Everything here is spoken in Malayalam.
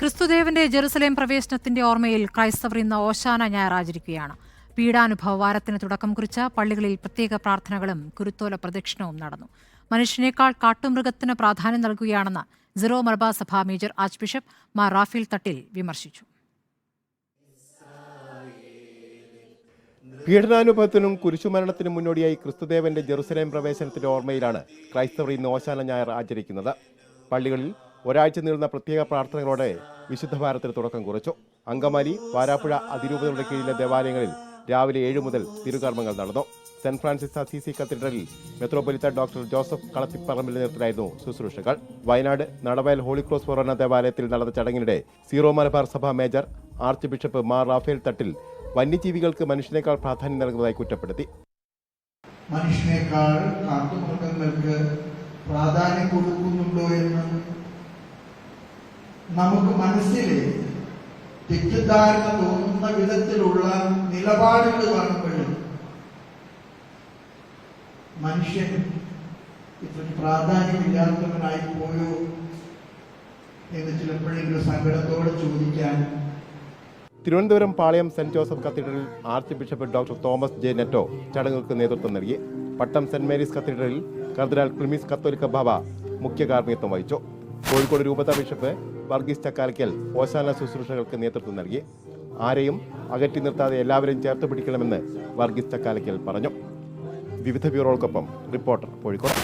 ക്രിസ്തുദേവന്റെ ജെറുസലേം പ്രവേശനത്തിന്റെ ഓർമ്മയിൽ ക്രൈസ്തവർ ഇന്ന് ഓശാന ഞായർ ആചരിക്കുകയാണ് പീഡാനുഭവ വാരത്തിന് തുടക്കം കുറിച്ച പള്ളികളിൽ പ്രത്യേക പ്രാർത്ഥനകളും കുരുത്തോല പ്രദക്ഷിണവും നടന്നു. മനുഷ്യനേക്കാൾ കാട്ടുമൃഗത്തിന് പ്രാധാന്യം നൽകുകയാണെന്ന് സിറോ മലബാർ സഭ major archbishop Mar Raphael Thattil വിമർശിച്ചു. പീഡനാനുഭവത്തിനും കുരിശുമരണത്തിനും മുന്നോടിയായി ക്രിസ്തുദേവന്റെ ജെറുസലേം പ്രവേശനത്തിന്റെ ഓർമ്മയിലാണ് ക്രൈസ്തവർ ഇന്ന് ഓശാന ഞായർ ആചരിക്കുന്നത്. പള്ളികളിൽ ഒരാഴ്ച നീളുന്ന പ്രത്യേക പ്രാർത്ഥനകളോടെ വിശുദ്ധ ഭാരത്തിന് തുടക്കം കുറിച്ചു. അങ്കമാലി വാരാപ്പുഴ അതിരൂപതയുടെ കീഴിലെ ദേവാലയങ്ങളിൽ രാവിലെ ഏഴു മുതൽ തിരുകർമ്മങ്ങൾ നടന്നു. സെന്റ് ഫ്രാൻസിസ് അസീസി കത്തീഡ്രലിൽ മെത്രോപൊലിത്ത ഡോക്ടർ ജോസഫ് കളത്തിപ്പറമ്പിന്റെ നേതൃത്വത്തിലായിരുന്നു ശുശ്രൂഷകൾ. വയനാട് നടവയൽ ഹോളിക്രോസ് ഫൊറോന ദേവാലയത്തിൽ നടന്ന ചടങ്ങിനിടെ സീറോ മലബാർ സഭ major archbishop Mar Raphael Thattil വന്യജീവികൾക്ക് മനുഷ്യനേക്കാൾ പ്രാധാന്യം നൽകുന്നതായി കുറ്റപ്പെടുത്തി. മനുഷ്യനേക്കാൾ കാട്ടുമൃഗങ്ങൾക്ക് പ്രാധാന്യം കൊടുക്കുന്നുണ്ടോ എന്ന് നമുക്ക് മനസ്സിൽ തെറ്റിദ്ധാരണ തോന്നുന്ന വിധത്തിലുള്ള നിലപാടുകൾ കാണുമ്പോഴും മനുഷ്യൻ ഇത്ര പ്രാധാന്യമില്ലാത്തവനായി പോയോ എന്ന് ചിലപ്പോഴെങ്കിലും സങ്കടത്തോടെ ചോദിക്കാൻ തിരുവനന്തപുരം പാളയം സെന്റ് ജോസഫ് കത്തീഡ്രലിൽ archbishop doctor Thomas J Netto ചടങ്ങുകൾക്ക് നേതൃത്വം നൽകി. പട്ടം സെന്റ് മേരീസ് കത്തീഡ്രലിൽ കർദിനാൾ ക്ലിമിസ് കത്തോലിക്ക ബാബ മുഖ്യ കാർമ്മികത്വം വഹിച്ചു. കോഴിക്കോട് രൂപത ബിഷപ്പ് വർഗീസ് ചക്കാലയ്ക്കൽ ഓശാന ശുശ്രൂഷകൾക്ക് നേതൃത്വം നൽകി. ആരെയും അകറ്റി നിർത്താതെ എല്ലാവരെയും ചേർത്ത് പിടിക്കണമെന്ന് വർഗീസ് ചക്കാലയ്ക്കൽ പറഞ്ഞു. വിവിധ ബ്യൂറോകൾക്കൊപ്പം റിപ്പോർട്ടർ കോഴിക്കോട്.